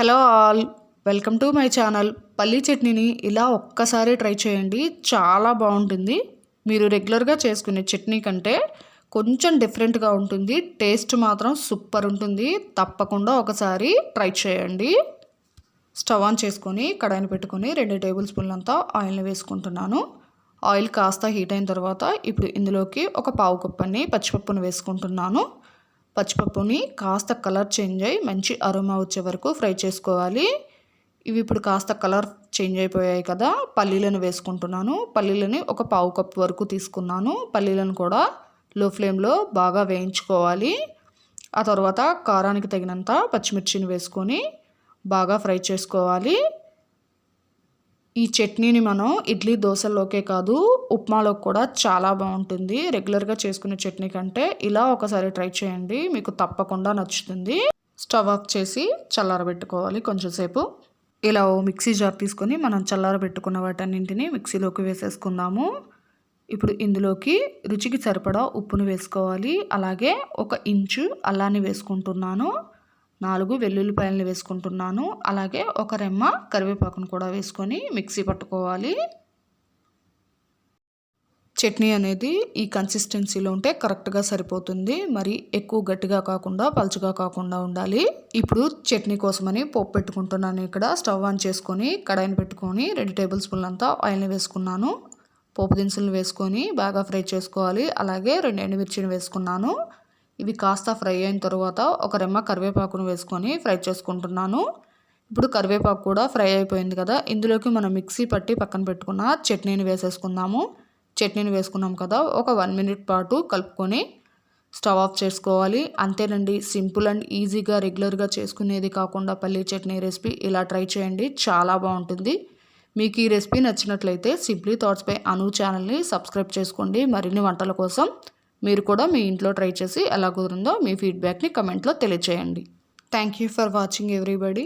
Hello all. Welcome to my channel. పల్లీ చట్నీని ఇలా ఒక్కసారి ట్రై చేయండి. చాలా బాగుంటుంది. మీరు రెగ్యులర్గా చేసుకునే చట్నీ కంటే కొంచెం డిఫరెంట్గా ఉంటుంది. టేస్ట్ మాత్రం సూపర్ ఉంటుంది. తప్పకుండా ఒకసారి ట్రై చేయండి. స్టవ్ ఆన్ చేసుకొని కడాయిని పెట్టుకొని రెండు టేబుల్ స్పూన్లంతా ఆయిల్ని వేసుకుంటున్నాను. ఆయిల్ కాస్త హీట్ అయిన తర్వాత ఇప్పుడు ఇందులోకి ఒక పావు కప్పని పచ్చిపప్పును వేసుకుంటున్నాను. పచ్చిపప్పుని కాస్త కలర్ చేంజ్ అయ్యి మంచి అరుమా వచ్చే వరకు ఫ్రై చేసుకోవాలి. ఇవి ఇప్పుడు కాస్త కలర్ చేంజ్ అయిపోయాయి కదా పల్లీలను వేసుకుంటున్నాను. పల్లీలని ఒక పావు కప్పు వరకు తీసుకున్నాను. పల్లీలను కూడా లో ఫ్లేమ్లో బాగా వేయించుకోవాలి. ఆ తర్వాత కారానికి తగినంత పచ్చిమిర్చిని వేసుకొని బాగా ఫ్రై చేసుకోవాలి. ఈ చట్నీని మనం ఇడ్లీ దోశల్లోకే కాదు ఉప్మాలో కూడా చాలా బాగుంటుంది. రెగ్యులర్గా చేసుకునే చట్నీ కంటే ఇలా ఒకసారి ట్రై చేయండి. మీకు తప్పకుండా నచ్చుతుంది. స్టవ్ ఆఫ్ చేసి చల్లారబెట్టుకోవాలి కొంచెం సేపు. ఇలా ఓ మిక్సీ జార్ తీసుకొని మనం చల్లారబెట్టుకున్న వాటన్నింటిని మిక్సీలోకి వేసేసుకుందాము. ఇప్పుడు ఇందులోకి రుచికి సరిపడా ఉప్పును వేసుకోవాలి. అలాగే ఒక ఇంచు అల్లాన్ని వేసుకుంటున్నాను. నాలుగు వెల్లుల్లిపాయలను వేసుకుంటున్నాను. అలాగే ఒక రెమ్మ కరివేపాకును కూడా వేసుకొని మిక్సీ పట్టుకోవాలి. చట్నీ అనేది ఈ కన్సిస్టెన్సీలో ఉంటే కరెక్ట్గా సరిపోతుంది. మరి ఎక్కువ గట్టిగా కాకుండా పలుచగా కాకుండా ఉండాలి. ఇప్పుడు చట్నీ కోసమని పోపు పెట్టుకుంటున్నాను ఇక్కడ. స్టవ్ ఆన్ చేసుకొని కడాయిని పెట్టుకొని రెండు టేబుల్ స్పూన్లు అంతా ఆయిల్ని వేసుకున్నాను. పోపు దినుసులు వేసుకొని బాగా ఫ్రై చేసుకోవాలి. అలాగే రెండు ఎండుమిర్చిని వేసుకున్నాను. ఇవి కాస్త ఫ్రై అయిన తర్వాత ఒక రెమ్మ కరివేపాకును వేసుకొని ఫ్రై చేసుకుంటున్నాను. ఇప్పుడు కరివేపాకు కూడా ఫ్రై అయిపోయింది కదా ఇందులోకి మనం మిక్సీ పట్టి పక్కన పెట్టుకున్న చట్నీని వేసేసుకుందాము. చట్నీని వేసుకున్నాం కదా ఒక వన్ మినిట్ పాటు కలుపుకొని స్టవ్ ఆఫ్ చేసుకోవాలి. అంతేనండి సింపుల్ అండ్ ఈజీగా రెగ్యులర్గా చేసుకునేది కాకుండా పల్లీ చట్నీ రెసిపీ ఇలా ట్రై చేయండి చాలా బాగుంటుంది. మీకు ఈ రెసిపీ నచ్చినట్లయితే సింప్లీ థాట్స్పై అను ఛానల్ని సబ్స్క్రైబ్ చేసుకోండి. మరిన్ని వంటల కోసం మీరు కూడా మీ ఇంట్లో ట్రై చేసి ఎలా కుదిరిందో మీ ఫీడ్బ్యాక్ని కమెంట్లో తెలియచేయండి. Thank you for watching everybody.